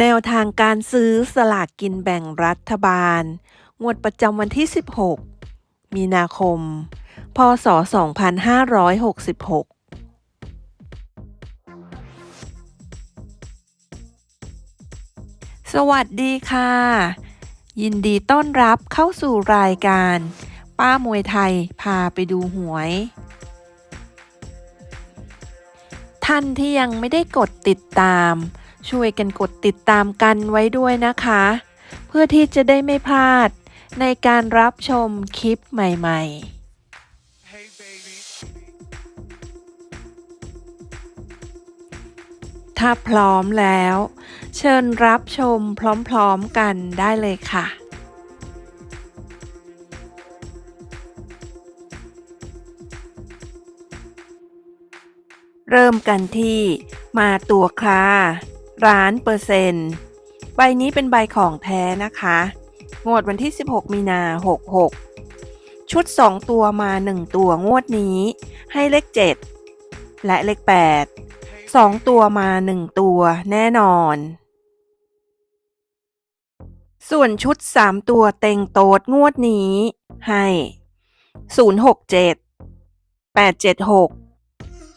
แนวทางการซื้อสลากกินแบ่งรัฐบาล งวดประจำวันที่ 16 มีนาคม พศ 2566สวัสดีค่ะ ยินดีต้อนรับเข้าสู่รายการ ป้ามวยไทยพาไปดูหวย ท่านที่ยังไม่ได้กดติดตาม ช่วยกันกดติดตามกันไว้ด้วยนะคะ เพื่อที่จะได้ไม่พลาดในการรับชมคลิปใหม่ๆ Hey baby. ถ้าพร้อมแล้ว เชิญรับชมพร้อมๆกันได้เลยค่ะ เริ่มกันที่มาตัวคลา ร้านเปอร์เซนต์ใบนี้เป็นใบของแท้นะคะ งวดวันที่ 16 มีนา 66 ชุด 2 ตัวมา 1 ตัวงวดนี้ ให้เลข 7 และเลข 8 2 ตัวมา 1 ตัวแน่นอน ส่วนชุด 3 ตัวเต็งโตดงวดนี้ ให้ 067 876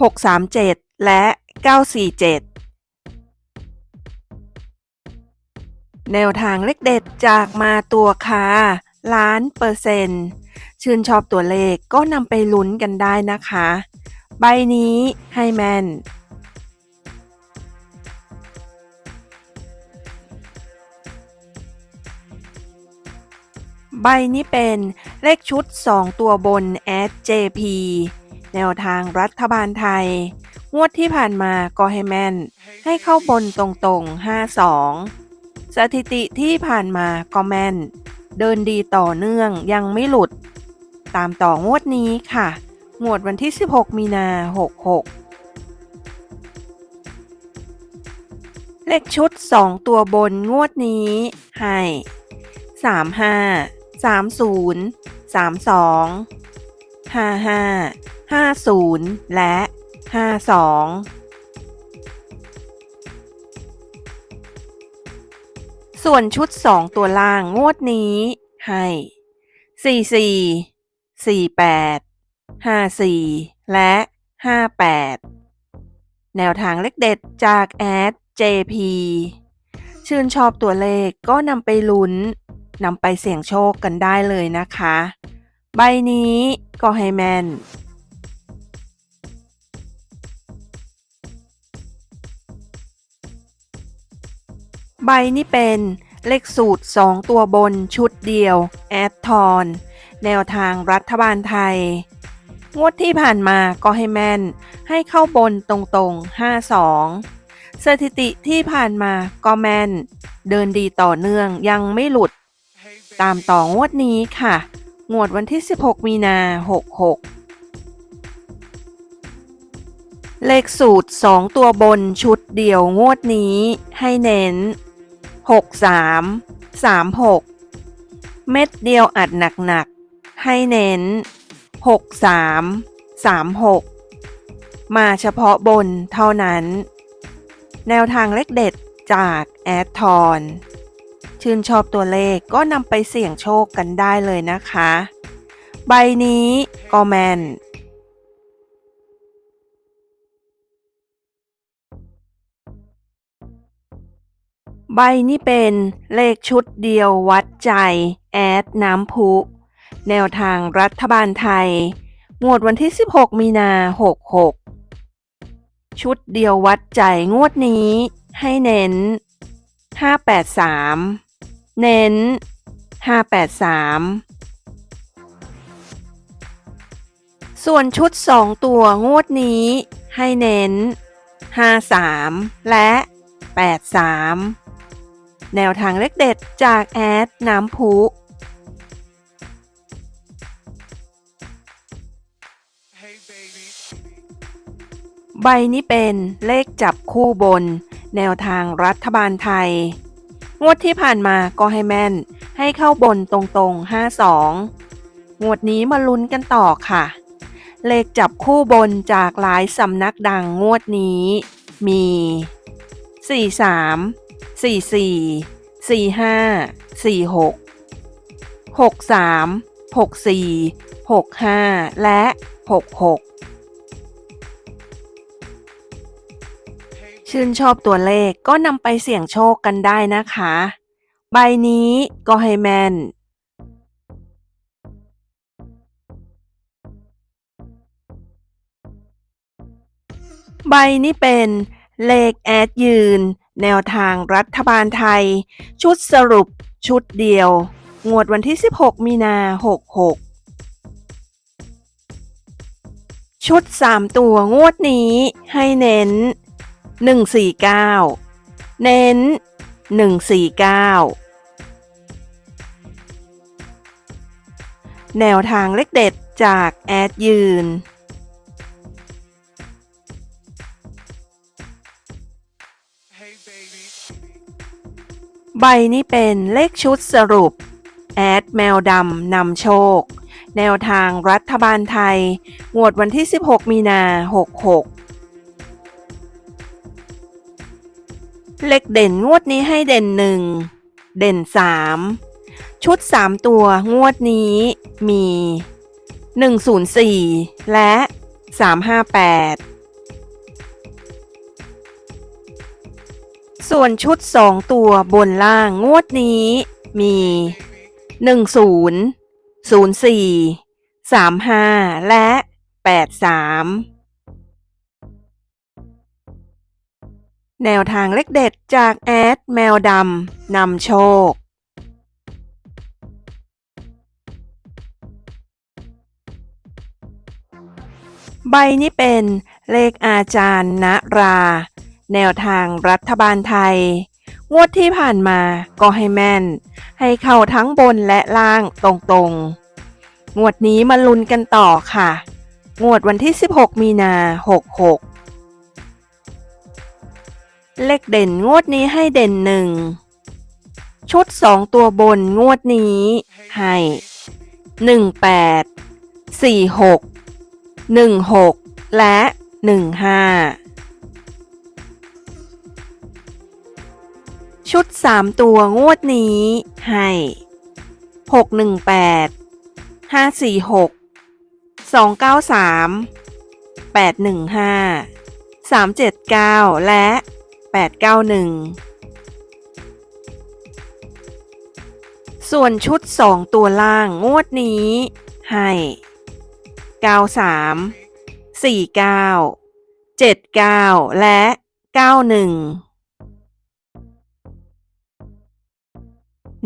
637 และ 947 แนวทางเลขเด็ดจากมาตัวคาล้านเปอร์เซ็นต์ชื่นชอบตัวเลขก็นำไปลุ้นกันได้นะคะ ใบนี้ให้แมนใบนี้เป็นเลขชุด 2 ตัวบน SJP แนวทางรัฐบาลไทย งวดที่ผ่านมาก็ให้แม่น ให้เข้าบนตรงๆ 52 สถิติที่ผ่านมาก็แม่น เดินดีต่อเนื่องยังไม่หลุด ตามต่องวดนี้ค่ะ งวดวันที่ 16 มีนา 66 เลขชุด 2 ตัวบนงวดนี้ให้ 35 30 32 55 50 และ 52 ส่วนชุดสองตัวล่างงวดนี้ ให้สี่สี่สี่และห้าแนวทางเลขเด็ดจากแอด JP ชื่นชอบตัวเลขก็นำไปลุ้นนำไปเสี่ยงโชคกันได้เลยนะคะ ใบนี้ก็ให้แม่น ใบนี้เป็นเลขสูตร 2 ตัวบนชุดเดียว แอดทอน แนวทางรัฐบาลไทย งวดที่ผ่านมาก็ให้แม่น ให้เข้าบนตรงๆ 52 สถิติที่ผ่านมาก็แม่น เดินดีต่อเนื่องยังไม่หลุด ตามต่องวดนี้ค่ะ งวดวันที่ 16 มีนา 66 เลขสูตร 2 ตัวบนชุดเดียวงวดนี้ให้เน้น 63 36 เม็ดเดียวอัดหนักๆ ให้เน้น 63 36 มาเฉพาะบนเท่านั้น แนวทางเลขเด็ดจากแอดทอนชื่นชอบตัวเลขก็นำไปเสี่ยงโชคกันได้เลยนะคะ ใบนี้ก็แมน ใบนี้เป็นเลขชุดเดียววัดใจ แอดน้ำพุ แนวทางรัฐบาลไทย งวดวันที่ 16 มีนา 66 ชุดเดียววัดใจงวดนี้ให้เน้น 583 เน้น 583 ส่วนชุด 2 ตัวงวดนี้ให้เน้น 53 และ 83 แนวทางเลขเด็ดจากแอดน้ำพุใบนี้เป็นเลขจับคู่บน แนวทางรัฐบาลไทย งวดที่ผ่านมาก็ให้แม่น ให้เข้าบนตรงๆ 52 งวดนี้มาลุ้นกันต่อค่ะ เลขจับคู่บนจากหลายสำนักดังงวดนี้ มี 43 สี่สี่สี่ห้าสี่หกหกสามหกสี่หกห้าและหกหกชื่นชอบตัวเลขก็นำไปเสี่ยงโชคกันได้นะคะ ใบนี้ก็ให้แมนใบนี้เป็นเลขแอดยืน แนวทางรัฐบาลไทย ชุดสรุป ชุดเดียว งวดวันที่ 16 มีนา 66 ชุด 3 ตัวงวดนี้ให้เน้น 149 เน้น 149 แนวทางเลขเด็ดจากแอดยืน ใบนี้เป็นเลขชุดสรุป แอดแมวดำนำโชค แนวทางรัฐบาลไทย งวดวันที่ 16 มีนา 66 เลขเด่นงวดนี้ให้เด่น 1 เด่น 3 ชุด 3 ตัวงวดนี้มี 104 และ 358 ส่วนชุด 2 ตัวบนล่างงวดนี้มี 10 04 35 และ 83 แนวทางเลขเด็ดจากแอดแมวดำนำโชค ใบนี้เป็นเลขอาจารย์ณรา แนวทางรัฐบาลไทย งวดที่ผ่านมาก็ให้แม่น ให้เข้าทั้งบนและล่างตรงๆ งวดนี้มาลุ้นกันต่อค่ะ งวดวันที่ 16 มีนา 66 เลขเด่นงวดนี้ให้เด่นหนึ่ง ชุด 2 ตัวบนงวดนี้ให้ 18 46 16 และ 15 ชุด 3 ตัวงวดนี้ ให้ 618 546 293 815 379 และ 891 ส่วนชุด 2 ตัวล่างงวดนี้ ให้ 93 49 79 และ 91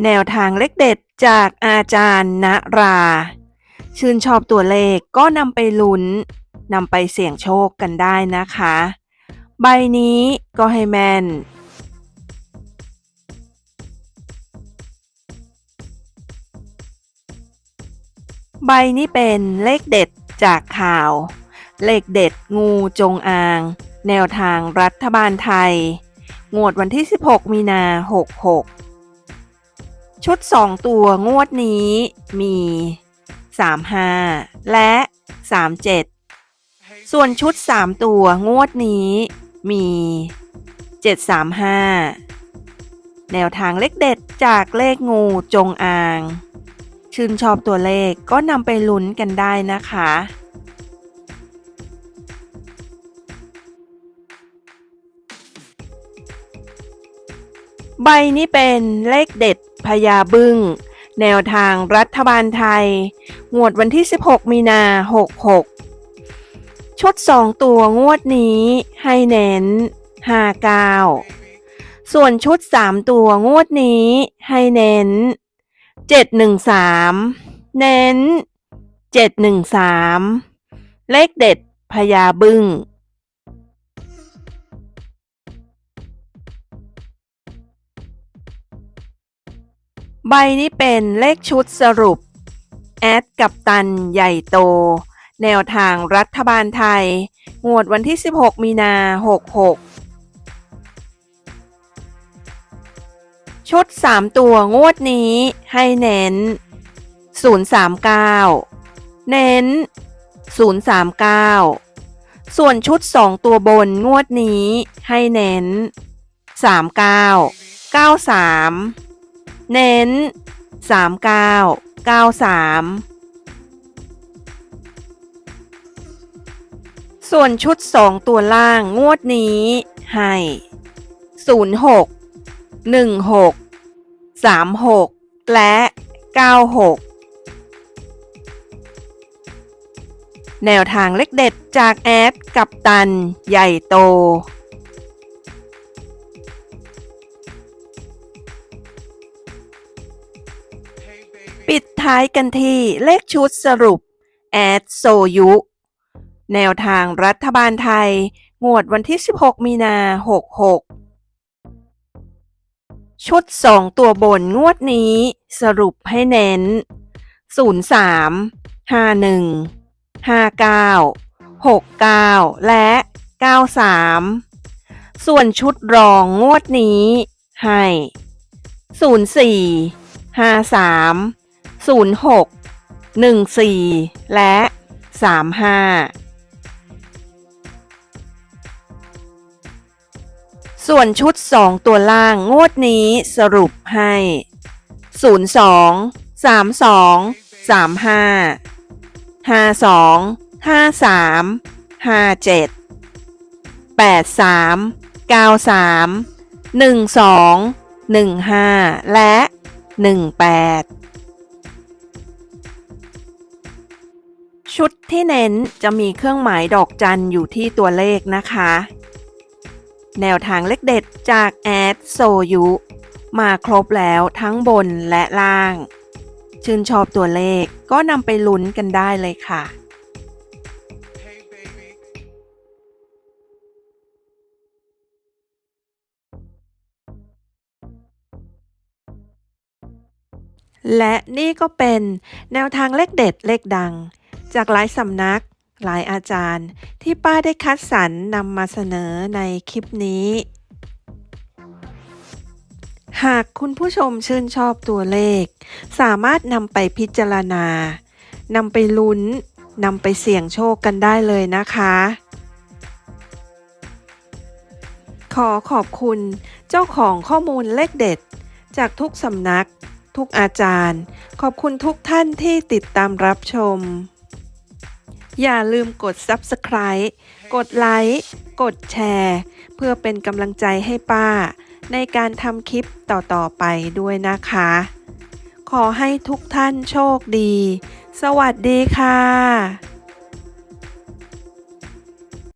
แนวทางเลขเด็ดจากอาจารย์ณรา ชื่นชอบตัวเลขก็นำไปลุ้นนำไปเสี่ยงโชคกันได้นะคะ ใบนี้ก็ให้แมนใบนี้เป็นเลขเด็ดจากข่าว เลขเด็ดงูจงอาง แนวทางรัฐบาลไทย งวดวันที่ 16 มีนา 66 ชุด 2 ตัวงวดนี้มี 35 และ 37 ส่วนชุด 3 ตัวงวดนี้มี 735 แนวทางเลขเด็ดจากเลขงูจงอาง ชื่นชอบตัวเลขก็นำไปลุ้นกันได้นะคะใบนี้เป็นเลขเด็ด พญาบึ้ง แนวทางรัฐบาลไทย งวดวันที่ 16 มีนา 66 ชุด 2 ตัวงวดนี้ให้เน้น 59 ส่วนชุด 3 ตัวงวดนี้ให้เน้น 713 เน้น 713 เลขเด็ดพญาบึ้ง ใบนี้เป็นเลขชุดสรุป แอดกับตันใหญ่โต แนวทางรัฐบาลไทย งวดวันที่ 16 มีนา 66 ชุด 3 ตัวงวดนี้ให้เน้น 039 เน้น 039 ส่วนชุด 2 ตัวบนงวดนี้ให้เน้น 39 93 เน้น 39 93 ส่วนชุด 2 ตัวล่างงวดนี้ ให้ 06 16 36 และ 96 แนวทางเล็กเด็ดจากแอดกับตันใหญ่โต ปิดท้ายกันที่เลขชุดสรุป แอดโซยุ แนวทางรัฐบาลไทย งวดวันที่ 16 มีนา 66 ชุด 2 ตัวบนงวดนี้สรุปให้เน้น 03 51 59 69 และ 93 ส่วนชุดรองงวดนี้ให้ 04 53 06 14 และ 35 ส่วนชุด 2 ตัวล่างงวดนี้สรุปให้ 02 32 35 52 53 57 83 93 12 15 และ 18 ชุดที่เน้นจะมีเครื่องหมายดอกจันอยู่ที่ตัวเลขนะคะ แนวทางเลขเด็ดจากแอดโซยุมาครบแล้วทั้งบนและล่าง ชื่นชอบตัวเลขก็นำไปลุ้นกันได้เลยค่ะ Hey และนี่ก็เป็นแนวทางเลขเด็ดเลขดัง จากหลายสำนัก หลายอาจารย์ ที่ป้าได้คัดสรรนำมาเสนอในคลิปนี้ หากคุณผู้ชมชื่นชอบตัวเลข สามารถนำไปพิจารณานำไปลุ้นนำไปเสี่ยงโชคกันได้เลยนะคะ ขอขอบคุณเจ้าของข้อมูลเลขเด็ด จากทุกสำนัก ทุกอาจารย์ ขอบคุณทุกท่านที่ติดตามรับชม อย่าลืมกด Subscribe กดไลค์ กดแชร์ เพื่อเป็นกำลังใจให้ป้า ในการทำคลิปต่อ ๆ ไปด้วยนะคะ ขอให้ทุกท่านโชคดี สวัสดีค่ะ